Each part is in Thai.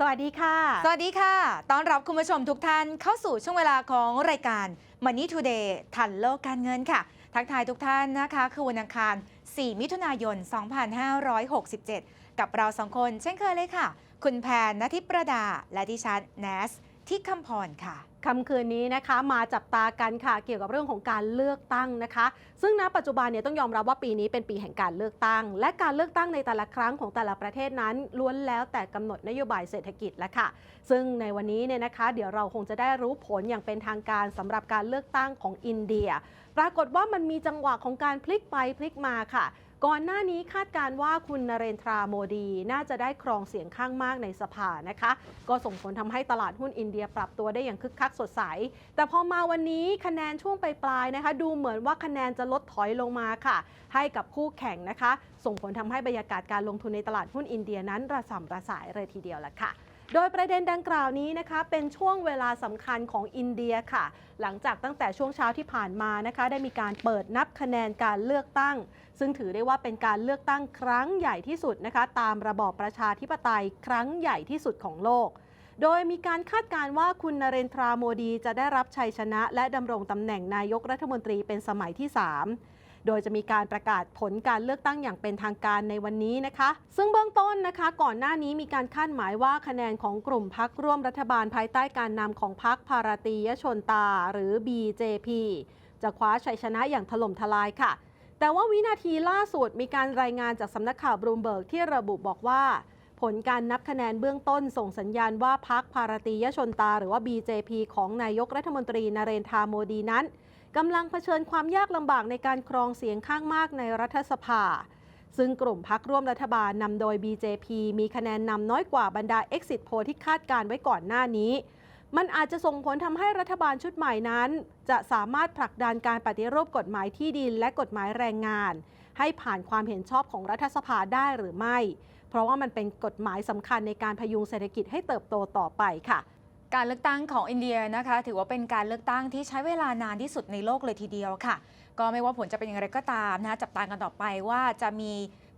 สวัสดีค่ะ สวัสดีค่ะ ต้อนรับคุณผู้ชมทุกท่านเข้าสู่ช่วงเวลาของรายการ Money Today ทันโลกการเงินค่ะ ทักทายทุกท่านนะคะ คือวันอังคาร 4 มิถุนายน 2567 กับเราสองคนเช่นเคยเลยค่ะ คุณแพนนทิประดา และดิฉันแนสที่คำพรค่ะ คำคืนนี้นะคะมาจับตากันค่ะเกี่ยวกับเรื่องของการเลือกตั้งนะคะ ซึ่งณปัจจุบันเนี่ยต้องยอมรับว่าปีนี้เป็นปีแห่งการเลือกตั้ง และการเลือกตั้งในแต่ละครั้งของแต่ละประเทศนั้นล้วนแล้วแต่กำหนดนโยบายเศรษฐกิจแล้วค่ะ ซึ่งในวันนี้เนี่ยนะคะ เดี๋ยวเราคงจะได้รู้ผลอย่างเป็นทางการสำหรับการเลือกตั้งของอินเดีย ปรากฏว่ามันมีจังหวะของการพลิกไปพลิกมาค่ะ ก่อนหน้านี้คาดการว่าคุณนเรนทราโมดีน่าจะได้ครองเสียงข้างมากในสภานะคะ ก็ส่งผลทำให้ตลาดหุ้นอินเดียปรับตัวได้อย่างคึกคักสดใส แต่พอมาวันนี้คะแนนช่วงปลายๆนะคะ ดูเหมือนว่าคะแนนจะลดถอยลงมาค่ะ ให้กับคู่แข่งนะคะ ส่งผลทำให้บรรยากาศการลงทุนในตลาดหุ้นอินเดียนั้นระส่ำระสายเลยทีเดียวละค่ะ โดยประเด็นดังกล่าวนี้นะคะ เป็นช่วงเวลาสำคัญของอินเดียค่ะ หลังจากตั้งแต่ช่วงเช้าที่ผ่านมานะคะ ได้มีการเปิดนับคะแนนการเลือกตั้ง ซึ่งถือได้ว่าเป็นการเลือกตั้งครั้งใหญ่ที่สุดนะคะ ตามระบอบประชาธิปไตยครั้งใหญ่ที่สุดของโลก โดยมีการคาดการณ์ว่าคุณนเรนทราโมดี จะได้รับชัยชนะ และดำรงตำแหน่งนายกรัฐมนตรีเป็นสมัยที่ 3 โดยจะมีการประกาศผลการเลือกตั้งอย่างเป็นทางการในวันนี้นะคะ ซึ่งเบื้องต้นนะคะก่อนหน้านี้มีการคาดหมายว่าคะแนนของกลุ่มพักร่วมรัฐบาลภายใต้การนำของพักภารตียชนตา หรือ BJP จะคว้าชัยชนะอย่างถล่มทลายค่ะ แต่ว่าวินาทีล่าสุดมีการรายงานจากสำนักข่าวบรูมเบิร์กที่ระบุบอกว่า ผลการนับคะแนนเบื้องต้นส่งสัญญาณว่าพักภารตียชนตา หรือว่า BJP ของนายกรัฐมนตรีนเรนทาโมดีนั้น กำลังเผชิญความยากลำบากในการครองเสียงข้างมากในรัฐสภา ซึ่งกลุ่มพักร่วมรัฐบาลนำโดย BJP มีคะแนนนำน้อยกว่าบรรดา Exit Poll ที่คาดการไว้ก่อนหน้านี้ มันอาจจะส่งผลทำให้รัฐบาลชุดใหม่นั้น จะสามารถผลักดันการปฏิรูปกฎหมายที่ดินและกฎหมายแรงงาน ให้ผ่านความเห็นชอบของรัฐสภาได้หรือไม่ เพราะว่ามันเป็นกฎหมายสำคัญในการพยุงเศรษฐกิจให้เติบโตต่อไปค่ะ การเลือกตั้งของอินเดียนะคะ ถือว่าเป็นการเลือกตั้งที่ใช้เวลานานที่สุดในโลกเลยทีเดียวค่ะ ก็ไม่ว่าผลจะเป็นอย่างไรก็ตามนะจับตากันต่อไปว่าจะมี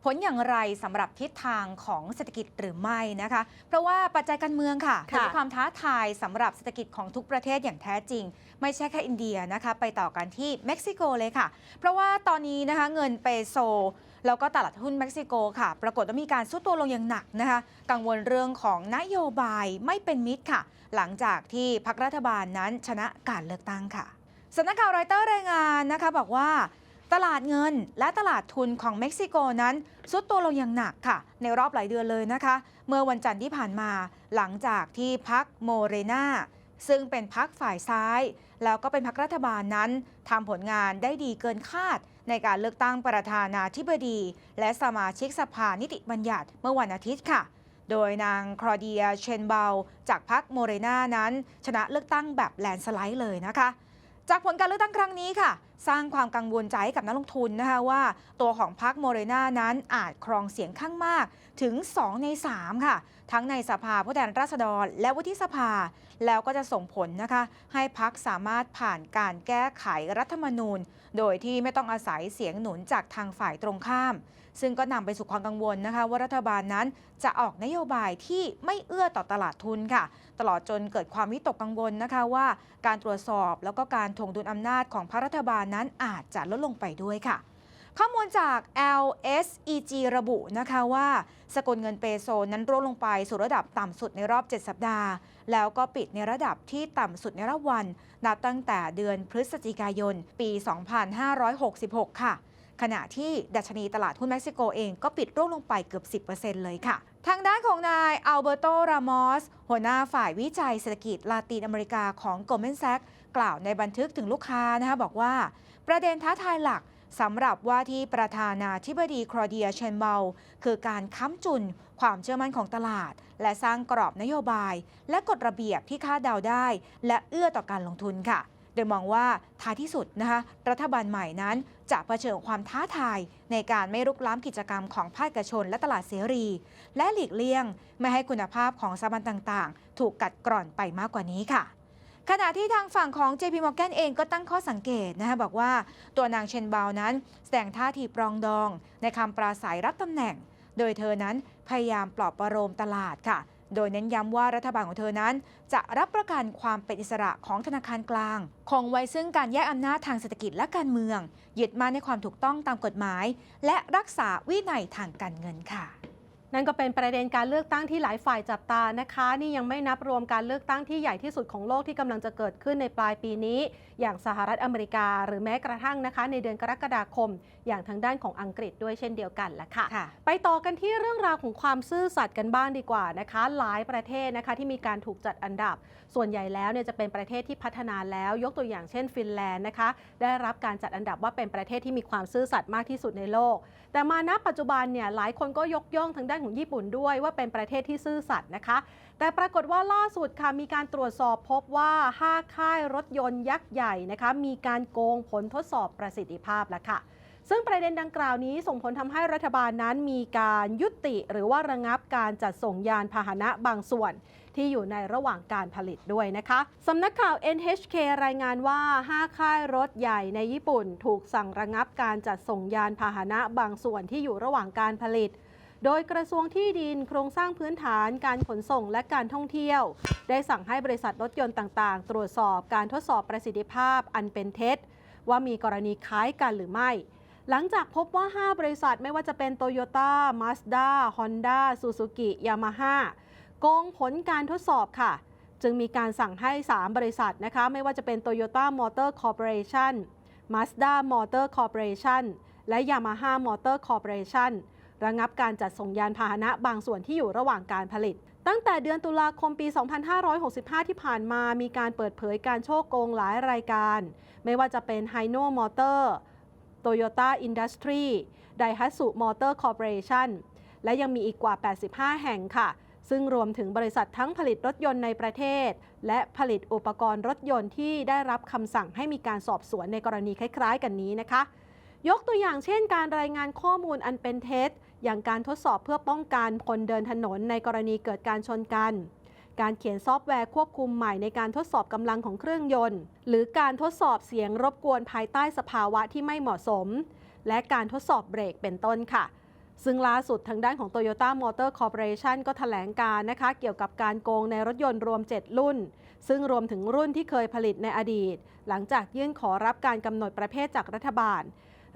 ผลอย่างไรสำหรับทิศทางของเศรษฐกิจหรือไม่นะคะ เพราะว่าปัจจัยการเมืองค่ะค่ะถือเป็นความท้าทายสำหรับเศรษฐกิจของทุกประเทศอย่างแท้จริง ไม่ใช่แค่อินเดียนะคะไปต่อกันที่เม็กซิโกเลยค่ะ เพราะว่าตอนนี้นะคะเงินเปโซแล้วก็ตลาดหุ้นเม็กซิโกค่ะ ปรากฏว่ามีการซุดตัวลงอย่างหนักนะคะ กังวลเรื่องของนโยบายไม่เป็นมิตรค่ะ หลังจากที่พรรครัฐบาลนั้นชนะการเลือกตั้งค่ะสำนักข่าวรอยเตอร์รายงานนะคะบอกว่า ตลาดเงินและตลาดทุนของเม็กซิโกนั้นซุดตัวลงอย่างหนักค่ะ ในรอบหลายเดือนเลยนะคะ เมื่อวันจันทร์ที่ผ่านมา หลังจากที่พรรคโมเรนาซึ่งเป็นพรรคฝ่ายซ้าย แล้วก็เป็นพรรครัฐบาลนั้นทำผลงานได้ดีเกินคาด ในการเลือกตั้งประธานาธิบดี และสมาชิกสภานิติบัญญัติเมื่อวันอาทิตย์ค่ะ โดยนางคลอเดียเชนเบลจากพรรคโมเรนานั้น ชนะเลือกตั้งแบบแลนสไลด์เลยนะคะ จากผลการเลือกตั้งครั้งนี้ค่ะ สร้างความกังวลใจให้กับนักลงทุนนะคะว่า ตัวของพรรคโมเรนานั้นอาจครองเสียงข้างมากถึง 2 ใน 3 ค่ะ ทั้งในสภาผู้แทนราษฎร และวุฒิสภา แล้วก็จะส่งผลนะคะ ให้พรรคสามารถผ่านการแก้ไขรัฐธรรมนูญ โดยที่ไม่ต้องอาศัยเสียงหนุนจากทางฝ่ายตรงข้าม ซึ่งก็นำไปสู่ความกังวลนะคะว่ารัฐบาลนั้นจะออกนโยบายที่ไม่เอื้อต่อตลาดทุนค่ะ ตลอดจนเกิดความวิตกกังวลนะคะว่าการตรวจสอบแล้วก็การถ่วงดุลอำนาจของพระรัฐบาลนั้นอาจจะลดลงไปด้วยค่ะข้อมูลจาก LSEG ระบุนะคะว่า สกุลเงินเปโซนั้นร่วงลงไปสู่ระดับต่ำสุดในรอบ 7 สัปดาห์ แล้วก็ปิดในระดับที่ต่ำสุดในรอบวัน นับตั้งแต่เดือนพฤศจิกายน ปี 2566 ค่ะ ขณะที่ดัชนีตลาดหุ้นเม็กซิโกเองก็ปิดร่วงลงไปเกือบ 10%เลยค่ะ ทางด้านของนายอัลเบรโต รามอส หัวหน้าฝ่ายวิจัยเศรษฐกิจลาตินอเมริกาของ Goldman Sachs กล่าวในบันทึกถึงลูกค้านะคะบอกว่า ประเด็นท้าทายหลักสำหรับว่าที่ประธานาธิบดีครอเดียเชนเบลคือการค้ำจุน ความเชื่อมั่นของตลาด และสร้างกรอบนโยบาย และกฎระเบียบที่คาดเดาได้ และเอื้อต่อการลงทุนค่ะ ดยมองว่าท้ายที่สุดนะคะรัฐบาลใหม่นั้นจะเผชิญความท้าทาย ในการไม่รุกล้ำกิจกรรมของภาคเอกชนและตลาดเสรี และหลีกเลี่ยง ไม่ให้คุณภาพของสถาบันต่างๆ ถูกกัดกร่อนไปมากกว่านี้ค่ะขณะที่ทางฝั่งของ JP Morgan เองก็ตั้งข้อสังเกตนะคะบอกว่าตัวนางเชนบาวนั้น แสดงท่าทีปรองดอง ในคำปราศัยรับตำแหน่ง โดยเธอนั้นพยายามปลอบประโลมตลาดค่ะ โดยเน้นย้ำว่ารัฐบาลของเธอนั้น จะรับประกันความเป็นอิสระของธนาคารกลาง คงไว้ซึ่งการแยกอำนาจทางเศรษฐกิจและการเมืองยึดมั่นในความถูกต้องตามกฎหมาย และรักษาวินัยทางการเงินค่ะนั่นก็เป็นประเด็นการเลือกตั้งที่หลายฝ่ายจับตานะคะ นี่ยังไม่นับรวมการเลือกตั้งที่ใหญ่ที่สุดของโลกที่กำลังจะเกิดขึ้นในปลายปีนี้ อย่างสหรัฐอเมริกา หรือแม้กระทั่งนะคะ ในเดือนกรกฎาคม อย่างทางด้านของอังกฤษด้วยเช่นเดียวกันละค่ะค่ะ ไปต่อกันที่เรื่องราวของความซื่อสัตย์กันบ้างดีกว่านะคะ หลายประเทศนะคะที่มีการถูกจัดอันดับ ส่วนใหญ่แล้วเนี่ยจะเป็นประเทศที่พัฒนาแล้ว ยกตัวอย่างเช่น ฟินแลนด์นะคะ ได้รับการจัดอันดับว่าเป็นประเทศที่มีความซื่อสัตย์มากที่สุดในโลก แต่มาณปัจจุบันเนี่ยหลายคนก็ยกย่องทางด้านของญี่ปุ่นด้วยว่าเป็นประเทศที่ซื่อสัตย์นะคะ แต่ปรากฏว่าล่าสุดค่ะมีการตรวจสอบพบว่า 5 ค่ายรถยนต์ยักษ์ใหญ่นะคะมีการโกงผลทดสอบประสิทธิภาพแล้วค่ะซึ่งประเด็นดังกล่าวนี้ส่งผลทำให้รัฐบาลนั้นมีการยุติหรือว่าระงับการจัดส่งยานพาหนะบางส่วน ที่อยู่ในระหว่างการผลิตด้วยนะคะสำนักข่าว NHK รายงานว่า 5 ค่ายรถใหญ่ในญี่ปุ่น ถูกสั่งระงับการจัดส่งยานพาหนะบางส่วนที่อยู่ระหว่างการผลิต โดยกระทรวงที่ดินโครงสร้างพื้นฐานการขนส่งและการท่องเที่ยว ได้สั่งให้บริษัทรถยนต์ต่างๆ ตรวจสอบการทดสอบประสิทธิภาพอันเป็นเท็จ ว่ามีกรณีคล้ายกันหรือไม่ หลังจากพบว่า 5 บริษัทไม่ว่าจะเป็น Toyota, Mazda, Honda, Suzuki, Yamaha โกงผลการทดสอบค่ะ จึงมีการสั่งให้ 3 บริษัทนะคะไม่ว่าจะเป็น Toyota Motor Corporation, Mazda Motor Corporation และ Yamaha Motor Corporation ระงับการจัดส่งยานพาหนะบางส่วนที่อยู่ระหว่างการผลิต ตั้งแต่เดือนตุลาคมปี 2565 ที่ผ่านมามีการเปิดเผยการโชคโกงหลายรายการ ไม่ว่าจะเป็น Hino Motor Toyota Industry Daihatsu Motor Corporation และยังมีอีกกว่า 85 แห่งค่ะ ซึ่งรวมถึงบริษัททั้งผลิตรถยนต์ในประเทศ และผลิตอุปกรณ์รถยนต์ที่ได้รับคำสั่งให้มีการสอบสวนในกรณีคล้าย ๆ กันนี้นะคะ ยกตัวอย่างเช่น การรายงานข้อมูลอันเป็นเท็จ อย่างการทดสอบเพื่อป้องกันคนเดินถนนในกรณีเกิดการชนกัน การเขียนซอฟต์แวร์ควบคุมใหม่ในการทดสอบกำลังของเครื่องยนต์ หรือการทดสอบเสียงรบกวนภายใต้สภาวะที่ไม่เหมาะสม และการทดสอบเบรกเป็นต้นค่ะซึ่งล่าสุดทางด้านของ Toyota Motor Corporation ก็ถแถลงการนะคะ เกี่ยวกับการโกงในรถยนต์รวม 7 รุ่น ซึ่งรวมถึงรุ่นที่เคยผลิตในอดีต หลังจากยื่นขอรับการกำหนดประเภทจากรัฐบาล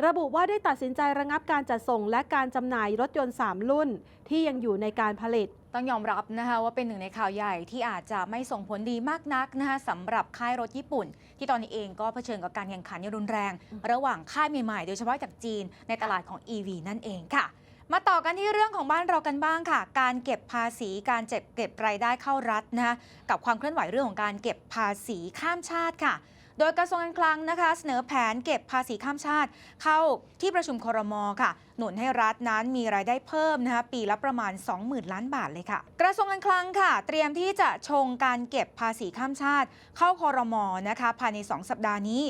ระบุว่าได้ตัดสินใจระงับการจัดส่งและการจำหน่ายรถยนต์ 3 รุ่น ที่ยังอยู่ในการผลิตต้องยอมรับนะคะว่าเป็นหนึ่งในข่าวใหญ่ที่อาจจะไม่ส่งผลดีมากนักนะคะสำหรับค่ายรถญี่ปุ่น ที่ตอนนี้เองก็เผชิญกับการแข่งขันอย่างรุนแรง ระหว่างค่ายใหม่ๆ โดยเฉพาะจากจีนในตลาดของ EV นั่นเองค่ะ มาต่อกันที่เรื่องของบ้านเรากันบ้างค่ะ การเก็บภาษีการเจ็บเก็บรายได้เข้ารัฐนะคะกับความเคลื่อนไหวเรื่องของการเก็บภาษีข้ามชาติค่ะ โดยกระทรวงการคลังนะคะ เสนอแผนเก็บภาษีข้ามชาติ เข้าที่ประชุมครมค่ะ หนุนให้รัฐนั้นมีรายได้เพิ่มนะคะปีละประมาณ 20,000 ล้านบาทเลยค่ะ กระทรวงการคลังค่ะ เตรียมที่จะชงการเก็บภาษีข้ามชาติ เข้าครมนะคะภายใน 2 สัปดาห์นี้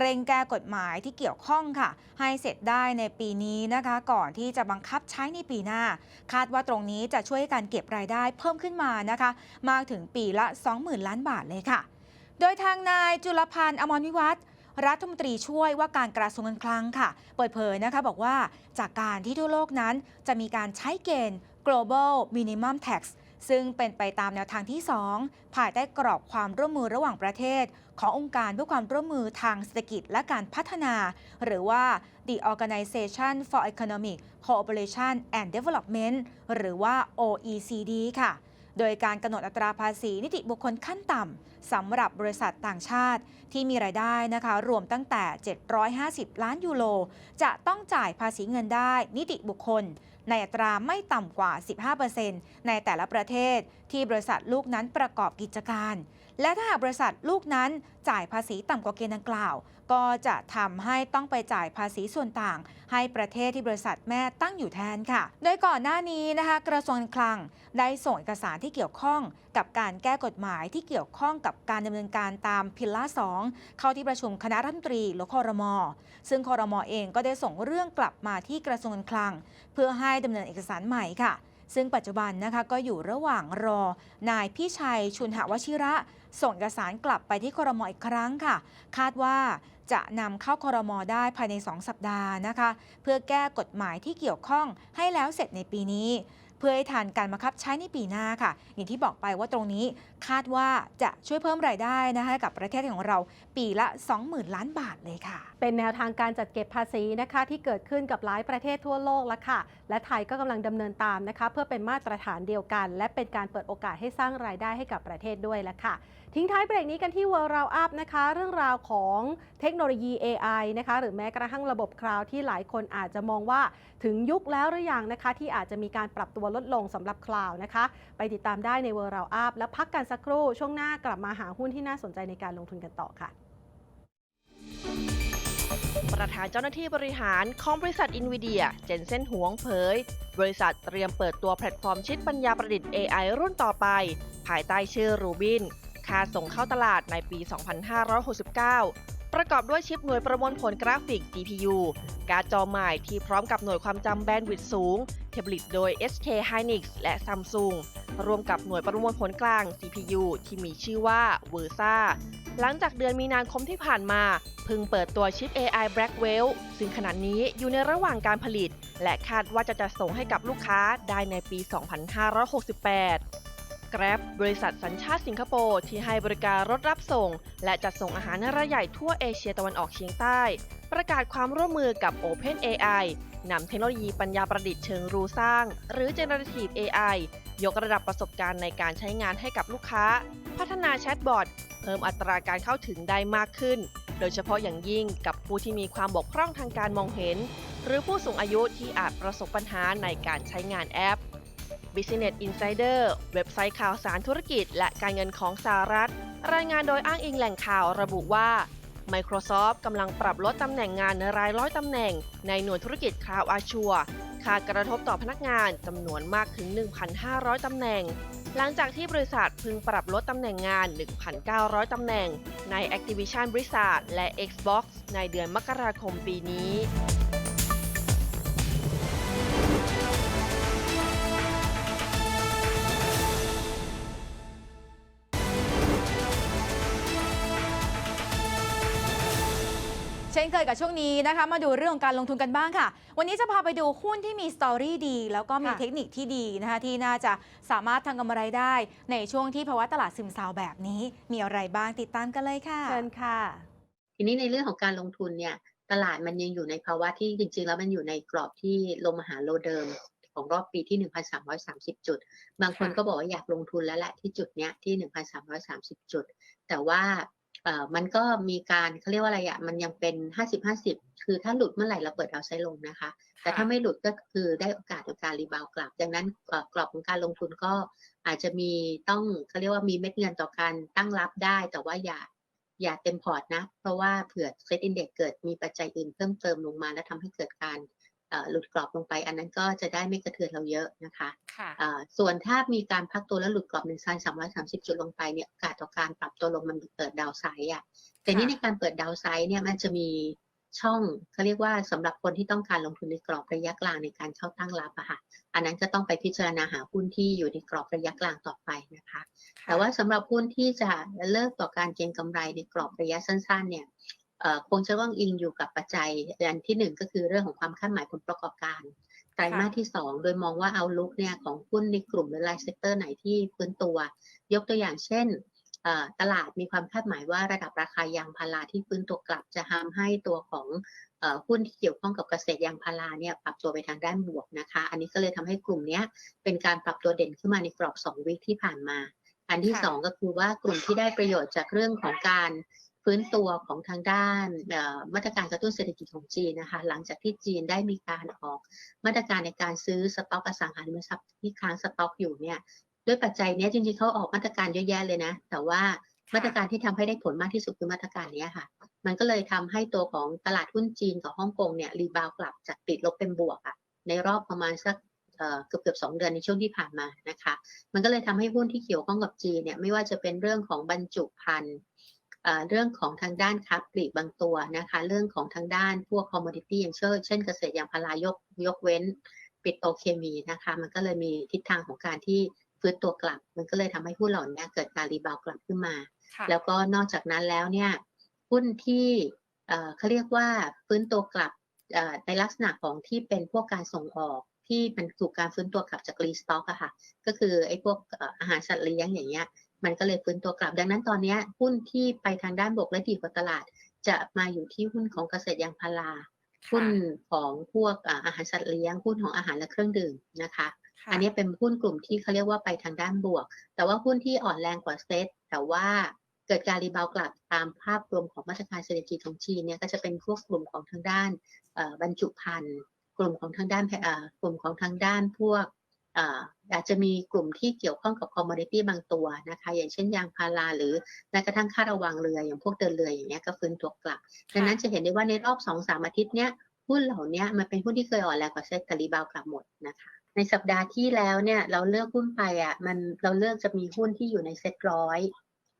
เร่งแก้กฎหมายที่เกี่ยวข้องค่ะ ให้เสร็จได้ในปีนี้นะคะ ก่อนที่จะบังคับใช้ในปีหน้า คาดว่าตรงนี้จะช่วยให้การเก็บรายได้เพิ่มขึ้นมานะคะ มากถึงปีละ 20,000 ล้านบาทเลยค่ะ โดยทางนายจุลพันธ์อมรวิวัฒน์รัฐมนตรีช่วยว่าการกระทรวงการคลังค่ะ เปิดเผยนะคะบอกว่าจากการที่ทั่วโลกนั้นจะมีการใช้เกณฑ์ global minimum tax ซึ่งเป็นไปตามแนวทางที่ 2 ภายใต้กรอบความร่วมมือระหว่างประเทศ ขององค์การเพื่อความร่วมมือทางเศรษฐกิจและการพัฒนา หรือว่า the Organization for Economic Cooperation and Development หรือว่า OECD ค่ะ โดยการกำหนดอัตราภาษีนิติบุคคลขั้นต่ำสำหรับบริษัทต่างชาติ ที่มีรายได้นะคะรวมตั้งแต่ 750 ล้านยูโรจะต้องจ่ายภาษีเงินได้นิติบุคคล ในอัตราไม่ต่ำกว่า 15%ในแต่ละประเทศที่บริษัทลูกนั้นประกอบกิจการ และถ้าหากบริษัทลูกนั้นจ่ายภาษีต่ำกว่าเกณฑ์ดังกล่าว ก็จะทำให้ต้องไปจ่ายภาษีส่วนต่าง ให้ประเทศที่บริษัทแม่ตั้งอยู่แทนค่ะ โดยก่อนหน้านี้นะคะกระทรวงคลังได้ส่งเอกสารที่เกี่ยวข้องกับการแก้กฎหมายที่เกี่ยวข้องกับการดำเนินการตามพิลล่า2 เข้าที่ประชุมคณะรัฐมนตรีหรือคอรมอซึ่งคอรมอเองก็ได้ส่งเรื่องกลับมาที่กระทรวงคลัง เพื่อให้ดำเนินเอกสารใหม่ค่ะ ซึ่งปัจจุบันนะคะก็อยู่ระหว่างรอ นายพี่ชัยชุนหวชิระ ส่งเอกสารกลับไปที่คอรมออีกครั้งค่ะ คาดว่าจะนำเข้าคอรมอได้ภายใน 2 สัปดาห์นะคะ เพื่อแก้กฎหมายที่เกี่ยวข้องให้แล้วเสร็จในปีนี้ พื่อให้ทันการบังคับใช้ในปีหน้าค่ะ อย่างที่บอกไปว่าตรงนี้คาดว่าจะช่วยเพิ่มรายได้นะคะกับประเทศของเราปีละ 20,000 ล้านบาทเลยค่ะ เป็นแนวทางการจัดเก็บภาษีนะคะ ที่เกิดขึ้นกับหลายประเทศทั่วโลกแล้วค่ะ และไทยก็กำลังดำเนินตามนะคะ เพื่อเป็นมาตรฐานเดียวกัน และเป็นการเปิดโอกาสให้สร้างรายได้ให้กับประเทศด้วยแล้วค่ะ ทิ้งท้ายเบรกนี้กันที่ World Round Up นะคะ เรื่องราวของเทคโนโลยี AI นะคะ หรือแม้กระทั่งระบบคลาวด์ที่หลายคนอาจจะมองว่าถึงยุคแล้วหรือยังนะคะ ที่อาจจะมีการปรับตัวลดลงสำหรับคลาวด์นะคะ ไปติดตามได้ใน World Round Up แล้วพักกันสักครู่ ช่วงหน้ากลับมาหาหุ้นที่น่าสนใจในการลงทุนกันต่อค่ะประธานเจ้าหน้าที่บริหารของบริษัทอินวิเดียเจนเซนหวงเผย บริษัทเตรียมเปิดตัวแพลตฟอร์มชิปปัญญาประดิษฐ์ AI รุ่นต่อไป ภายใต้ชื่อรูบิน คาส่งเข้าตลาดในปี 2569 ประกอบด้วยชิปหน่วยประมวลผลกราฟิก GPU การ์ดจอใหม่ที่พร้อมกับหน่วยความจำแบนด์วิดต์สูง เทบลิตโดย SK Hynix และ Samsung รวมกับหน่วยประมวลผลกลาง CPU ที่มีชื่อว่า Versa หลังจากเดือนมีนาคมที่ผ่านมาเพิ่งเปิดตัวชิป AI Blackwell ซึ่งขณะนี้อยู่ในระหว่างการผลิต และคาดว่าจะจัดส่งให้กับลูกค้าได้ในปี 2568 Grab บริษัทสัญชาติสิงคโปร์ที่ให้บริการรถรับส่ง และจัดส่งอาหารรายใหญ่ทั่วเอเชียตะวันออกเฉียงใต้ ประกาศความร่วมมือกับ OpenAI นำเทคโนโลยีปัญญาประดิษฐ์เชิงรูสร้าง หรือ Generative AI ยกระดับประสบการณ์ในการใช้งานให้กับลูกค้า พัฒนาแชทบอทเพิ่มอัตราการเข้าถึงได้มากขึ้น โดยเฉพาะอย่างยิ่งกับผู้ที่มีความบกพร่องทางการมองเห็น หรือผู้สูงอายุที่อาจประสบปัญหาในการใช้งานแอป Business Insider เว็บไซต์ข่าวสารธุรกิจและการเงินของสหรัฐ รายงานโดยอ้างอิงแหล่งข่าวระบุว่า Microsoft กำลังปรับลดตำแหน่งงานรายร้อยตำแหน่ง ในหน่วยธุรกิจคลาวอาชัวขาดกระทบต่อพนักงานจำนวนมากถึง 1,500 ตำแหน่ง หลังจากที่บริษัทพึงปรับลดตำแหน่งงาน 1,900 ตำแหน่ง ใน Activision Blizzard และ Xbox ในเดือนมกราคมปีนี้ เช่นเคยกับช่วงนี้นะคะมาดูเรื่องของการลงทุนกันบ้างค่ะ วันนี้จะพาไปดูหุ้นที่มีสตอรี่ดี แล้วก็มีค่ะเทคนิคที่ดีนะคะที่น่าจะสามารถทำกำไรได้ ในช่วงที่ภาวะตลาดซึมเซาแบบนี้ มีอะไรบ้างติดตามกันเลยค่ะเชิญค่ะ ทีนี้ในเรื่องของการลงทุนเนี่ยตลาดมันยังอยู่ในภาวะที่จริง ๆ แล้วมันอยู่ในกรอบที่ลงมาหาโลเดิมของรอบปีที่ 1,330 จุด บางคนค่ะก็บอกว่าอยากลงทุนแล้วแหละที่จุดเนี้ยที่ 1,330 จุด แต่ว่า เอ่อมันก็มีการเขาเรียกว่าอะไรอะมันยังเป็น50-50คือถ้าหลุดเมื่อไหร่เราเปิดเอาไซด์ลงนะคะ แต่ถ้าไม่หลุดก็คือได้โอกาสในการรีบาวด์กลับ ดังนั้นเอ่อกรอบของการลงทุนก็อาจจะมีต้องเขาเรียกว่ามีเม็ดเงินต่อการตั้งรับได้ แต่ว่าอย่าอย่าเต็มพอร์ตนะ เพราะว่าเผื่อเซตอินเด็กเกิดมีปัจจัยอื่นเพิ่มเติมลงมา และทำให้เกิดการเอ่อ หลุดกรอบลงไป อันนั้นก็จะได้ไม่กระเทือนเราเยอะนะคะค่ะอ่าส่วนถ้ามีการพักตัวแล้วหลุดกรอบ1 3 3 0จุดลงไปเนี่ยโอกาสต่อการปรับตัวลงมันเกิดดาวไซด์อะแต่นี่ค่ะในการเปิดดาวไซด์เนี่ยมันจะมีช่องเขาเรียกว่าสำหรับคนที่ต้องการลงทุนในกรอบระยะกลางในการเข้าตั้งรับอะค่ะ อันนั้นก็ต้องไปพิจารณาหาหุ้นที่อยู่ในกรอบระยะกลางต่อไปนะคะ แต่ว่าสำหรับหุ้นที่จะเลิกต่อการเก็งกำไรในกรอบระยะสั้น ๆ เนี่ยเอ่อ คงจะต้องอิงอยู่กับปัจจัยอันที่หนึ่งก็คือเรื่องของความคาดหมายผลประกอบการไตรมาสที่สองโดยมองว่าเอาลุกเนี่ยของหุ้นในกลุ่มหรือรายเซกเตอร์ไหนที่ฟื้นตัว ยกตัวอย่างเช่นตลาดมีความคาดหมายว่าระดับราคายางพาราที่ฟื้นตัวกลับจะทำให้ตัวของหุ้นที่เกี่ยวข้องกับเกษตรยางพาราเนี่ยปรับตัวไปทางด้านบวกนะคะ อันนี้ก็เลยทำให้กลุ่มนี้เป็นการปรับตัวเด่นขึ้นมาในกรอบ 2 วิคที่ผ่านมา อันที่ค่ะสองก็คือว่ากลุ่มที่ได้ประโยชน์จากเรื่องของการ ฟื้นตัวของทางด้านเอ่อมาตรการกระตุ้นเศรษฐกิจของจีนนะคะหลังจากที่จีนได้มีการออกมาตรการในการซื้อสต็อกอสังหาริมทรัพย์ที่ค้างสต็อกอยู่เนี่ยด้วยปัจจัยเนี้ยจริงๆเขาออกมาตรการเยอะแยะเลยนะ แต่ว่ามาตรการที่ทำให้ได้ผลมากที่สุดคือมาตรการเนี้ยค่ะ มันก็เลยทำให้ตัวของตลาดหุ้นจีนกับฮ่องกงเนี่ยรีบาวกลับจากติดลบเป็นบวกอะในรอบประมาณสักเอ่อเกือบเกือบๆสองเดือนในช่วงที่ผ่านมานะคะ มันก็เลยทำให้หุ้นที่เกี่ยวข้องกับจีนเนี่ยไม่ว่าจะเป็นเรื่องของบรรจุภัณฑ์ เอ่อเรื่องของทางด้านค้าปลีกบางตัวนะคะ เรื่องของทางด้านพวกคอมม o ดิตี้อย่างเช่นเช่นเกษตรยางพารายกยกเว้นปิโตรเคมีนะคะ มันก็เลยมีทิศทางของการที่ฟื้นตัวกลับ มันก็เลยทำให้หุ้นเหล่านี้เกิดการรีบาวกลับขึ้นมาค่ะแล้วก็นอกจากนั้นแล้วเนี่ยหุ้นที่เอ่อเขาเรียกว่าฟื้นตัวกลับเอ่อในลักษณะของที่เป็นพวกการส่งออกที่มันถูกการฟื้นตัวกลับจากรีสต็อกอะค่ะ ก็คือไอ้พวกเอ่ออาหารสัตว์เลี้ยงอย่างเงี้ย มันก็เลยฟื้นตัวกลับ ดังนั้นตอนเนี้ยหุ้นที่ไปทางด้านบวกและดีกว่าตลาด จะมาอยู่ที่หุ้นของเกษตรยางพาราหุ้นของพวกอ่าอาหารสัตว์เลี้ยงหุ้นของอาหารและเครื่องดื่มนะคะค่ะอันนี้เป็นหุ้นกลุ่มที่เขาเรียกว่าไปทางด้านบวก แต่ว่าหุ้นที่อ่อนแรงกว่าเซตแต่ว่าเกิดการรีบาวด์กลับตามภาพรวมของมาตรการเศรษฐกิจของจีนเนี่ยก็จะเป็นพวกกลุ่มของทางด้านเอ่อบรรจุภัณฑ์กลุ่มของทางด้านแพเอ่อกลุ่มของทางด้านพวกเอ่ออาจจะมีกลุ่มที่เกี่ยวข้องกับคอมม o ดิตี้บางตัวนะคะ อย่างเช่นยางพาราหรือแม้กระทั่งค่าระวังเรืออย่างพวกเดินเรืออย่างเงี้ยก็ฟื้นตัวกลับ ดังนั้นจะเห็นได้ว่าในรอบสองสามอาทิตย์เนี้ยหุ้นเหล่าเนี้ยมันเป็นหุ้นที่เคยอ่อนแรงกว่าเซ็ตแต่รีบาวด์กลับหมดนะคะในสัปดาห์ที่แล้วเนี่ยเราเลือกหุ้นไปอะมันเราเลือกจะมีหุ้นที่อยู่ในเซ็ตร้อย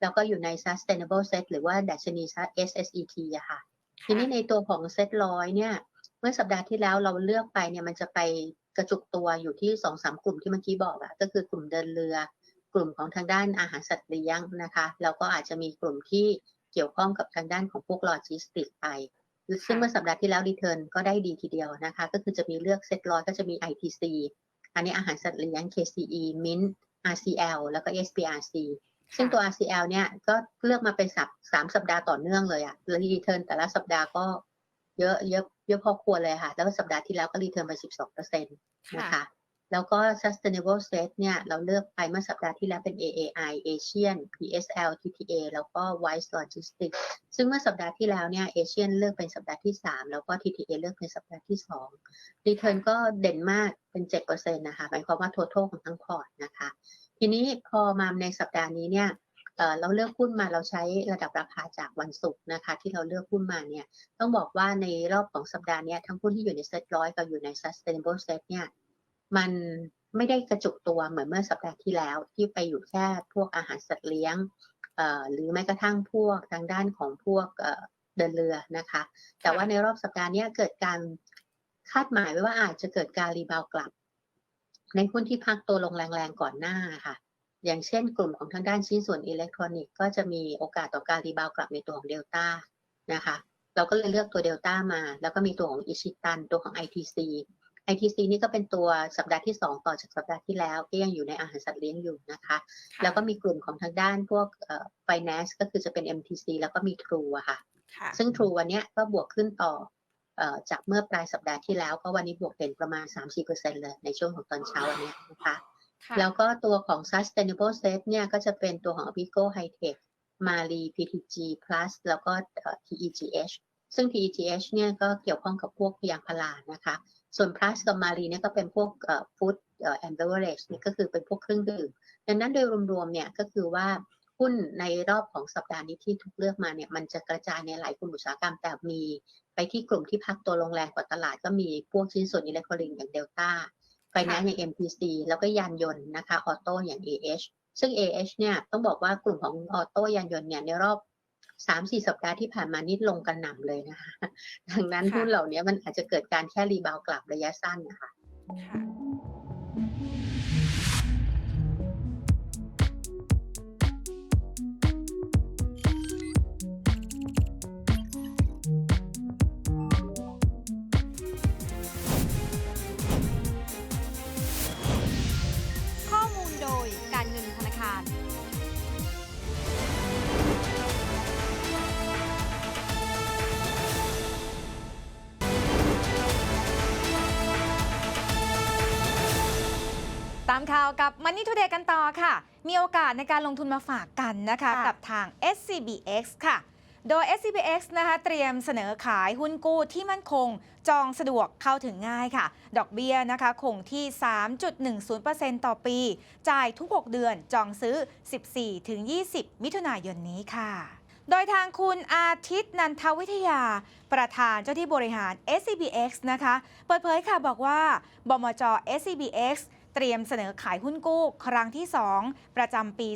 แล้วก็อยู่ใน sustainable set หรือว่าดัชนี SSET อะค่ะ ทีนี้ในตัวของเซ็ตร้อยเนี่ย เมื่อสัปดาห์ที่แล้วเราเลือกไปเนี่ยมันจะไป กระจุกตัวอยู่ที่สองสามกลุ่มที่เมื่อกี้บอกอะก็คือกลุ่มเดินเรือ กลุ่มของทางด้านอาหารสัตว์เลี้ยงนะคะแล้วก็อาจจะมีกลุ่มที่เกี่ยวข้องกับทางด้านของพวกโลจิสติกไปซึ่งเมื่อสัปดาห์ที่แล้วรีเทิร์นก็ได้ดีทีเดียวนะคะ ก็คือจะมีเลือกเซ็ตร้อยก็จะมี ITC อันนี้อาหารสัตว์เลี้ยง KCE Mint RCL แล้วก็ SPRC ซึ่งตัว RCL เนี่ยก็เลือกมาเป็นสัปสามสัปดาห์ต่อเนื่องเลยอะแล้วรีเทิร์นแต่ละสัปดาห์ก็เยอะเยอะ เยอะพอควรเลยค่ะ แล้วก็สัปดาห์ที่แล้วก็รีเทิร์นไป 12%นะคะ แล้วก็ sustainable set เนี่ยเราเลือกไปเมื่อสัปดาห์ที่แล้วเป็น AAI Asian PSL TTA แล้วก็ Wise Logistics ซึ่งเมื่อสัปดาห์ที่แล้วเนี่ย Asian เลือกเป็นสัปดาห์ที่ 3 แล้วก็ TTA เลือกเป็นสัปดาห์ที่2 return ก็เด่นมากเป็น 7%นะคะหมายความว่า total ของทั้งพอร์ตนะคะ ทีนี้พอมาในสัปดาห์นี้เนี่ย เราเลือกหุ้นมาเราใช้ระดับราคาจากวันศุกร์นะคะ ที่เราเลือกหุ้นมาเนี่ยต้องบอกว่าในรอบของสัปดาห์นี้ทั้งหุ้นที่อยู่ในเซ็ตร้อยกับอยู่ใน sustainable set เนี่ยมันไม่ได้กระจุกตัวเหมือนเมื่อสัปดาห์ที่แล้วที่ไปอยู่แค่พวกอาหารสัตว์เลี้ยงหรือแม้กระทั่งพวกทางด้านของพวกเดินเรือนะคะ แต่ว่าในรอบสัปดาห์นี้เกิดการคาดหมายไว้ว่าอาจจะเกิดการรีบาวกลับ ในหุ้นที่พักตัวลงแรงๆก่อนหน้าค่ะ อย่างเช่นกลุ่มของทางด้านชิ้นส่วนอิเล็กทรอนิกส์ก็จะมีโอกาสต่อการรีบาวด์กลับในตัวของเดลต้านะคะเราก็เลยเลือกตัวเดลต้ามา แล้วก็มีตัวของอิชิตันตัวของ ITC ITC นี่ก็เป็นตัวสัปดาห์ที่ 2 ต่อจากสัปดาห์ที่แล้วก็ยังอยู่ในอาหารสัตว์เลี้ยงอยู่นะคะ แล้วก็มีกลุ่มของทางด้านพวกเอ่อ finance ก็คือจะเป็น MTC แล้วก็มี True อะค่ะค่ะ ซึ่ง True วันเนี้ยก็บวกขึ้นต่อเอ่อจากเมื่อปลายสัปดาห์ที่แล้ว ก็วันนี้บวกเป็นประมาณ3-4%เลยในช่วงของตอนเช้าวันเนี้ยนะคะค่ะ แล้วก็ตัวของ sustainable set เนี่ยก็จะเป็นตัวของ Apico Hightech Mali PTG Plus แล้วก็ TEGH ซึ่ง TEGH เนี่ยก็เกี่ยวข้องกับพวกยางพารานะคะ ส่วน Plus กับ Mali เนี่ยก็เป็นพวก food and beverage นี่ก็คือเป็นพวกเครื่องดื่ม ดังนั้นโดยรวมๆเนี่ยก็คือว่าหุ้นในรอบของสัปดาห์นี้ที่ถูกเลือกมาเนี่ยมันจะกระจายในหลายกลุ่มอุตสาหกรรมแต่มี ไปที่กลุ่มที่พักตัวลงแรงกว่าตลาดก็มีพวกชิ้นส่วนอิเล็กทรอนิกส์อย่างเดลต้า ไฟแนนซ์อย่าง MPC แล้วก็ยานยนต์นะคะออโต้อย่าง AH ซึ่ง AH เนี่ยต้องบอกว่ากลุ่มของออโต้ยานยนต์เนี่ยในรอบ3-4สัปดาห์ที่ผ่านมานี่ลงกันหนำเลยนะคะ ดังนั้นค่ะหุ้นเหล่านี้มันอาจจะเกิดการแค่รีบาวด์กลับระยะสั้นนะคะามข่าวกับ Money Today กันต่อค่ะ มีโอกาสในการลงทุนมาฝากกันนะคะค่ะกับทาง SCBX ค่ะ โดย SCBX นะคะเตรียมเสนอขายหุ้นกู้ที่มั่นคง จองสะดวกเข้าถึงง่ายค่ะ ดอกเบี้ยนะคะคงที่ 3.10%ต่อปี จ่ายทุก 6 เดือนจองซื้อ 14-20 มิถุนายนนี้ค่ะโดยทางคุณอาทิตย์นันทวิทยา ประธานเจ้าที่บริหาร SCBX นะคะ เปิดเผยค่ะบอกว่า บมจ SCBX เตรียมเสนอขายหุ้นกู้ครั้งที่ 2 ประจำปี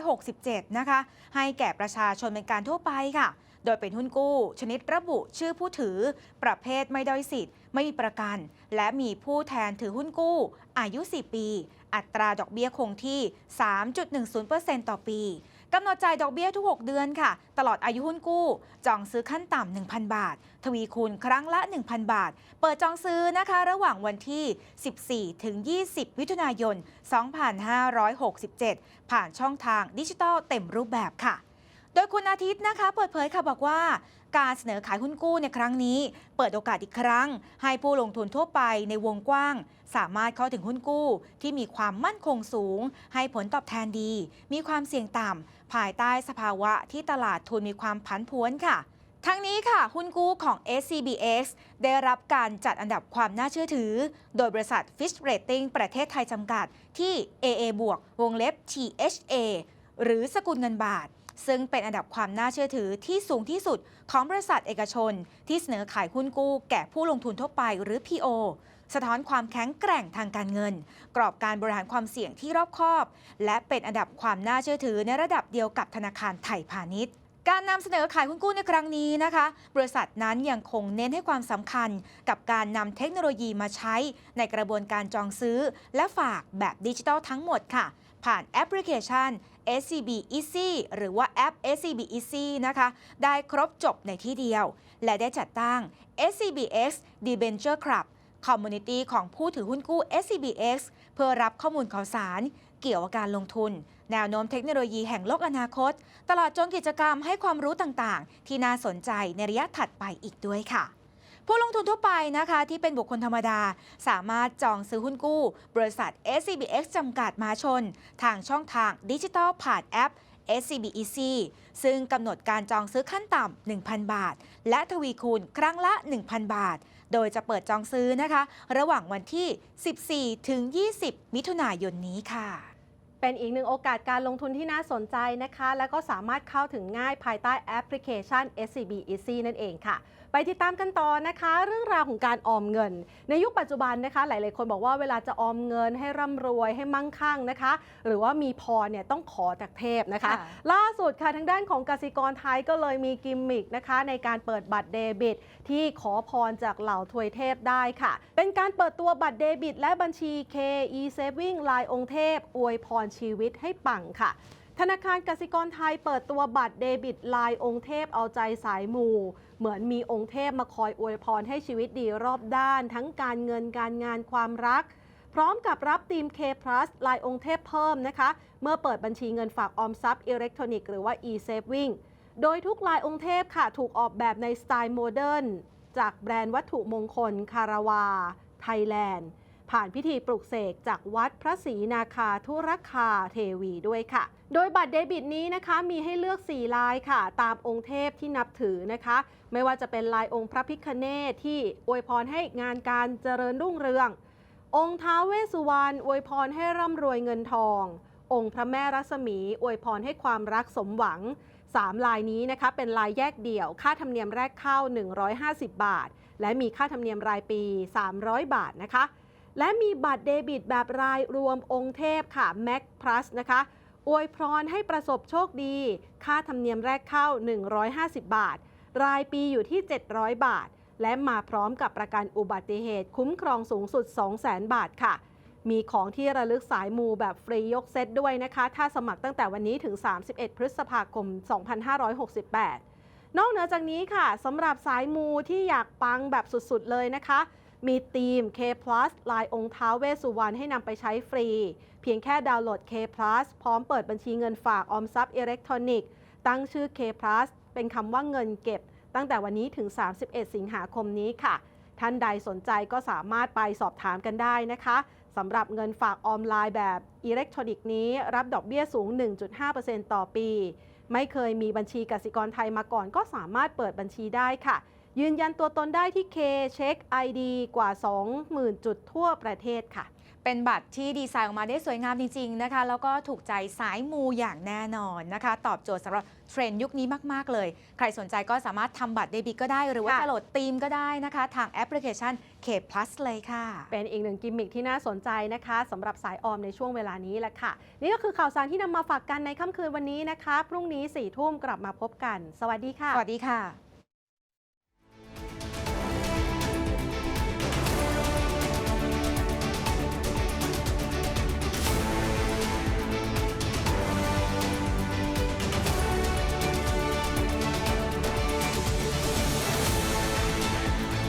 2567 นะคะ ให้แก่ประชาชนเป็นการทั่วไปค่ะ โดยเป็นหุ้นกู้ ชนิดระบุชื่อผู้ถือ ประเภทไม่ด้อยสิทธิ์ ไม่มีประกัน และมีผู้แทนถือหุ้นกู้ อายุ 4 ปี อัตราดอกเบี้ยคงที่ 3.10%ต่อปี กำหนดจ่ายดอกเบี้ยทุก 6 เดือนค่ะ ตลอดอายุหุ้นกู้ จองซื้อขั้นต่ำ 1,000 บาท ทวีคูณครั้งละ 1,000 บาท เปิดจองซื้อนะคะ ระหว่างวันที่ 14 ถึง 20 มิถุนายน 2567 ผ่านช่องทางดิจิทัลเต็มรูปแบบค่ะ โดยคุณอาทิตย์นะคะ เปิดเผยค่ะบอกว่า การเสนอขายหุ้นกู้ในครั้งนี้ เปิดโอกาสอีกครั้ง ให้ผู้ลงทุนทั่วไปในวงกว้าง สามารถเข้าถึงหุ้นกู้ ที่มีความมั่นคงสูง ให้ผลตอบแทนดี มีความเสี่ยงต่ำภายใต้สภาวะที่ตลาดทุนมีความผันผวนค่ะทั้งนี้ค่ะ หุ้นกู้ของ SCBX ได้รับการจัดอันดับความน่าเชื่อถือ โดยบริษัท Fitch Rating ประเทศไทยจำกัดที่ AA บวกวงเล็บ THA หรือสกุลเงินบาท ซึ่งเป็นอันดับความน่าเชื่อถือที่สูงที่สุดของบริษัทเอกชน ที่เสนอขายหุ้นกู้แก่ผู้ลงทุนทั่วไปหรือ PO สะท้อนความแข็งแกร่งทางการเงิน กรอบการบริหารความเสี่ยงที่รอบคอบ และเป็นอันดับความน่าเชื่อถือในระดับเดียวกับธนาคารไทยพาณิชย์ การนำเสนอขายหุ้นกู้ในครั้งนี้นะคะ บริษัทนั้นยังคงเน้นให้ความสำคัญกับการนำเทคโนโลยีมาใช้ในกระบวนการจองซื้อ และฝากแบบดิจิทัลทั้งหมดค่ะ ผ่านแอปพลิเคชัน SCB Easy หรือว่าแอป SCB Easy นะคะ ได้ครบจบในที่เดียว และได้จัดตั้ง SCBX Debenture Club คอมมูนิตี้ของผู้ถือหุ้นกู้ SCBX เพื่อรับข้อมูลข่าวสาร เกี่ยวกับการลงทุน แนวโน้มเทคโนโลยีแห่งโลกอนาคต ตลอดจนกิจกรรมให้ความรู้ต่างๆ ที่น่าสนใจในระยะถัดไปอีกด้วยค่ะผู้ลงทุนทั่วไปนะคะที่เป็นบุคคลธรรมดา สามารถจองซื้อหุ้นกู้ บริษัท SCBX จำกัดมาชน ทางช่องทางดิจิทัลผ่านแอป SCB Easy ซึ่งกำหนดการจองซื้อขั้นต่ำ 1,000 บาท และทวีคูณครั้งละ 1,000 บาท โดยจะเปิดจองซื้อนะคะ ระหว่างวันที่ 14 ถึง 20 มิถุนายนนี้ค่ะ เป็นอีกหนึ่งโอกาสการลงทุนที่น่าสนใจนะคะ และก็สามารถเข้าถึงง่ายภายใต้แอปพลิเคชัน SCB Easy นั่นเองค่ะ ไปติดตามกันต่อนะคะ เรื่องราวของการออมเงิน ในยุคปัจจุบันนะคะ หลาย ๆ คนบอกว่าเวลาจะออมเงินให้ร่ำรวยให้มั่งคั่งนะคะ หรือว่ามีพอเนี่ยต้องขอจากเทพนะคะค่ะล่าสุดค่ะทางด้านของกสิกรไทยก็เลยมีกิมมิกนะคะในการเปิดบัตรเดบิต ที่ขอพรจากเหล่าทวยเทพได้ค่ะ เป็นการเปิดตัวบัตรเดบิต และบัญชี K e Saving ลายองค์เทพอวยพรชีวิตให้ปังค่ะ ธนาคารกสิกรไทยเปิดตัวบัตรเดบิตลายองค์เทพเอาใจสายมูเหมือนมีองค์เทพมาคอยอวยพรให้ชีวิตดีรอบด้าน ทั้งการเงินการงานความรัก พร้อมกับรับทีม K Plus ลายองค์เทพเพิ่มนะคะ เมื่อเปิดบัญชีเงินฝากออมทรัพย์อิเล็กทรอนิกส์หรือว่า e-saving โดยทุกลายองค์เทพค่ะ ถูกออกแบบในสไตล์โมเดิร์นจากแบรนด์วัตถุมงคลคาราวา ไทยแลนด์ ผ่านพิธีปลุกเสกจากวัดพระศรีนาคาธุรคาเทวีด้วยค่ะ โดยบัตรเดบิตนี้นะคะมีให้เลือก 4 ลายค่ะ ตามองค์เทพที่นับถือนะคะ ไม่ว่าจะเป็นลายองค์พระพิคเนศที่อวยพรให้งานการเจริญรุ่งเรือง องค์ท้าเวสสุวรรณอวยพรให้ร่ำรวยเงินทอง องค์พระแม่รัศมีอวยพรให้ความรักสมหวัง3ลายนี้นะคะเป็นลายแยกเดี่ยว ค่าธรรมเนียมแรกเข้า 150 บาท และมีค่าธรรมเนียมรายปี 300 บาทนะคะ และมีบัตรเดบิตแบบรายรวมองค์เทพค่ะ Mac Plus นะคะอวยพรให้ประสบโชคดี ค่าธรรมเนียมแรกเข้า 150 บาท รายปีอยู่ที่ 700 บาท และมาพร้อมกับประกันอุบัติเหตุคุ้มครองสูงสุด 200,000 บาทค่ะ มีของที่ระลึกสายมูแบบฟรียกเซตด้วยนะคะ ถ้าสมัครตั้งแต่วันนี้ถึง 31 พฤษภาคม 2568 นอกเหนือจากนี้ค่ะสำหรับสายมูที่อยากปังแบบสุดๆเลยนะคะ มีทีม K Plus ลายองค์ท้าเวสสุวรรณให้นำไปใช้ฟรี เพียงแค่ดาวน์โหลด K Plus พร้อมเปิดบัญชีเงินฝากออมทรัพย์อิเล็กทรอนิกส์ตั้งชื่อ K Plus เป็นคำว่าเงินเก็บ ตั้งแต่วันนี้ถึง 31 สิงหาคมนี้ค่ะ ท่านใดสนใจก็สามารถไปสอบถามกันได้นะคะสำหรับเงินฝากออนไลน์แบบอิเล็กทรอนิกส์นี้ รับดอกเบี้ยสูง 1.5%ต่อปี ไม่เคยมีบัญชีกสิกรไทยมาก่อนก็สามารถเปิดบัญชีได้ค่ะ ยืนยันตัวตนได้ที่ K เช็ค ID กว่า 20,000 จุดทั่วประเทศค่ะ เป็นบัตรที่ดีไซน์ออกมาได้สวยงามจริง ๆ นะคะ แล้วก็ถูกใจสายมูอย่างแน่นอนนะคะ ตอบโจทย์สำหรับเทรนด์ยุคนี้มาก ๆ เลย ใครสนใจก็สามารถทำบัตรเดบิตก็ได้ หรือว่าค่ะจะโหลดธีมก็ได้นะคะ ทางแอปพลิเคชัน K Plus เลยค่ะ เป็นอีกหนึ่งกิมมิคที่น่าสนใจนะคะสำหรับสายออมในช่วงเวลานี้แหละค่ะ นี่ก็คือข่าวสารที่นำมาฝากกันในค่ำคืนวันนี้นะคะ พรุ่งนี้4ี่ทุ่มกลับมาพบกัน สวัสดีค่ะ สวัสดีค่ะ